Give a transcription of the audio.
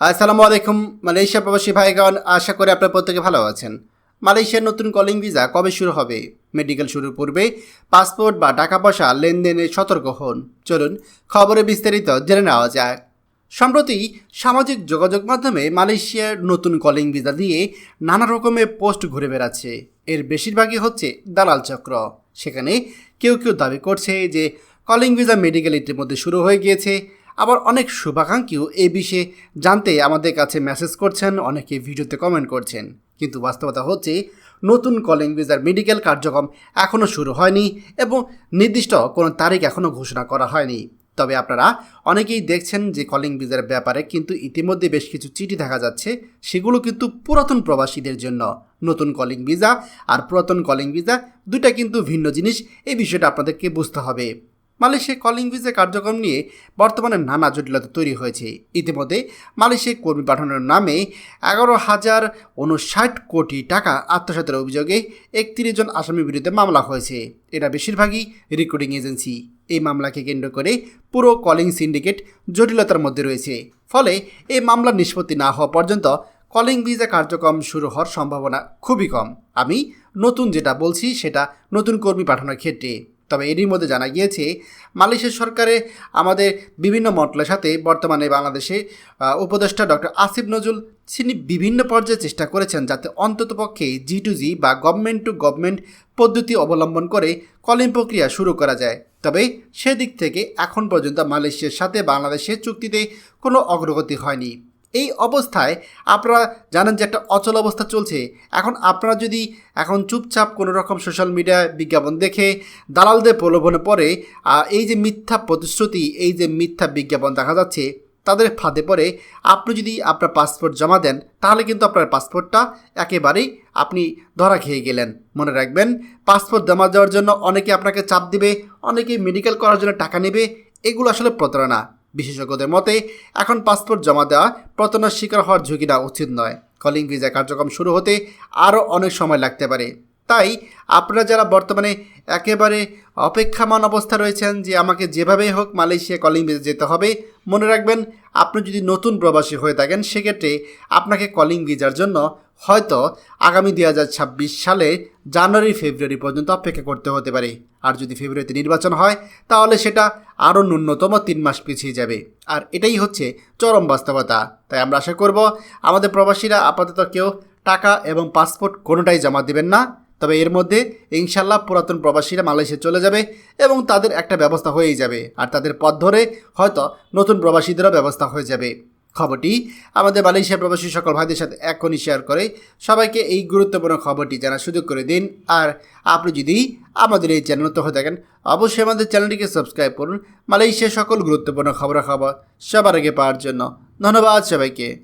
আসসালামু আলাইকুম, মালয়েশিয়া প্রবাসী ভাইগণ, আশা করি আপনার প্রত্যেকে ভালো আছেন। মালয়েশিয়ার নতুন কলিং ভিসা কবে শুরু হবে? মেডিকেল শুরুর পূর্বে পাসপোর্ট বা টাকা পয়সা লেনদেনে সতর্ক হন। চলুন খবরে বিস্তারিত জেনে নেওয়া যাক। সম্প্রতি সামাজিক যোগাযোগ মাধ্যমে মালয়েশিয়ার নতুন কলিং ভিসা দিয়ে নানা রকমের পোস্ট ঘুরে বেড়াচ্ছে। এর বেশিরভাগই হচ্ছে দালাল চক্র। সেখানে কেউ কেউ দাবি করছে যে কলিং ভিসা মেডিকেল ইতিমধ্যে শুরু হয়ে গিয়েছে। আবার অনেক শুভাকাঙ্ক্ষীও এই বিষয়ে জানতে আমাদের কাছে মেসেজ করছেন, অনেকে ভিডিওতে কমেন্ট করছেন। কিন্তু বাস্তবতা হচ্ছে, নতুন কলিং ভিসার মেডিকেল কার্যক্রম এখনও শুরু হয়নি এবং নির্দিষ্ট কোনো তারিখ এখনও ঘোষণা করা হয়নি। তবে আপনারা অনেকেই দেখছেন যে কলিং ভিসার ব্যাপারে কিন্তু ইতিমধ্যে বেশ কিছু চিঠি দেখা যাচ্ছে, সেগুলো কিন্তু পুরাতন প্রবাসীদের জন্য। নতুন কলিং ভিসা আর পুরাতন কলিং ভিসা দুইটা কিন্তু ভিন্ন জিনিস, এই বিষয়টা আপনাদেরকে বুঝতে হবে। মালয়েশিয়া কলিং ভিসা কার্যক্রম নিয়ে বর্তমানে নানা জটিলতা তৈরি হয়েছে। ইতিমধ্যে মালয়েশিয়া কর্মী পাঠানোর নামে এগারো হাজার উনষাট কোটি টাকা আত্মসাতের অভিযোগে একত্রিশ জন আসামির বিরুদ্ধে মামলা হয়েছে। এটা বেশিরভাগই রিক্রুটিং এজেন্সি। এই মামলাকে কেন্দ্র করে পুরো কলিং সিন্ডিকেট জটিলতার মধ্যে রয়েছে। ফলে এই মামলার নিষ্পত্তি না হওয়া পর্যন্ত কলিং ভিসা কার্যক্রম শুরু হওয়ার সম্ভাবনা খুবই কম। আমি নতুন যেটা বলছি সেটা নতুন কর্মী পাঠানোর ক্ষেত্রে। তবে এরই মধ্যে জানা গিয়েছে, মালয়েশিয়া সরকারে আমাদের বিভিন্ন মন্ত্রণালয়ের সাথে বর্তমানে বাংলাদেশে উপদেষ্টা ডক্টর আসিফ নজরুল, তিনি বিভিন্ন পর্যায়ে চেষ্টা করেছেন যাতে অন্ততপক্ষে জি টু জি বা গভর্নমেন্ট টু গভর্নমেন্ট পদ্ধতি অবলম্বন করে কলিং প্রক্রিয়া শুরু করা যায়। তবে সেদিক থেকে এখন পর্যন্ত মালয়েশিয়ার সাথে বাংলাদেশের চুক্তিতে কোনো অগ্রগতি হয়নি। এই অবস্থায় আপনারা জানেন যে একটা অচল অবস্থা চলছে। এখন আপনারা যদি এখন চুপচাপ কোনো রকম সোশ্যাল মিডিয়ায় বিজ্ঞাপন দেখে দালালদের প্রলোভনে পড়ে এই যে মিথ্যা প্রতিশ্রুতি, এই যে মিথ্যা বিজ্ঞাপন দেখা যাচ্ছে, তাদের ফাঁদে পড়ে, আপনি যদি আপনার পাসপোর্ট জমা দেন, তাহলে কিন্তু আপনার পাসপোর্টটা একেবারেই আপনি ধরা খেয়ে গেলেন। মনে রাখবেন পাসপোর্ট জমা দেওয়ার জন্য অনেকে আপনাকে চাপ দিবে, অনেকে মেডিকেল করার জন্য টাকা নেবে, এগুলো আসলে প্রতারণা। বিশেষজ্ঞদের মতে, এখন পাসপোর্ট জমা দেওয়া প্রতারণার শিকার হওয়ার ঝুঁকিটা উচিত নয়। কলিং ভিসা কার্যক্রম শুরু হতে আরও অনেক সময় লাগতে পারে। তাই আপনারা যারা বর্তমানে একেবারে অপেক্ষামান অবস্থা রয়েছেন যে আমাকে যেভাবেই হোক মালয়েশিয়া কলিং ভিসা যেতে হবে, মনে রাখবেন আপনি যদি নতুন প্রবাসী হয়ে থাকেন, সেক্ষেত্রে আপনাকে কলিং ভিসার জন্য হয়তো আগামী দু হাজার ছাব্বিশ সালে জানুয়ারি, ফেব্রুয়ারি পর্যন্ত অপেক্ষা করতে হতে পারে। আর যদি ফেব্রুয়ারিতে নির্বাচন হয়, তাহলে সেটা আরও ন্যূনতম তিন মাস পিছিয়ে যাবে। আর এটাই হচ্ছে চরম বাস্তবতা। তাই আমরা আশা করব, আমাদের প্রবাসীরা আপাতত কেউ টাকা এবং পাসপোর্ট কোনোটাই জমা দেবেন না। তবে এর মধ্যে ইনশাল্লাহ পুরাতন প্রবাসীরা মালয়েশিয়া চলে যাবে এবং তাদের একটা ব্যবস্থা হয়েই যাবে। আর তাদের পথ ধরে হয়তো নতুন প্রবাসীদেরও ব্যবস্থা হয়ে যাবে। খবরটি আমাদের মালয়েশিয়া প্রবাসী সকল ভাইদের সাথে এখনই শেয়ার করে। সবাইকে এই গুরুত্বপূর্ণ খবরটি জানার সুযোগ করে দিন। আর আপনি যদি আমাদের এই চ্যানেল তো হয়ে থাকেন, অবশ্যই আমাদের চ্যানেলটিকে সাবস্ক্রাইব করুন। মালয়েশিয়ার সকল গুরুত্বপূর্ণ খবরাখবর সবার আগে পাওয়ার জন্য। ধন্যবাদ সবাইকে।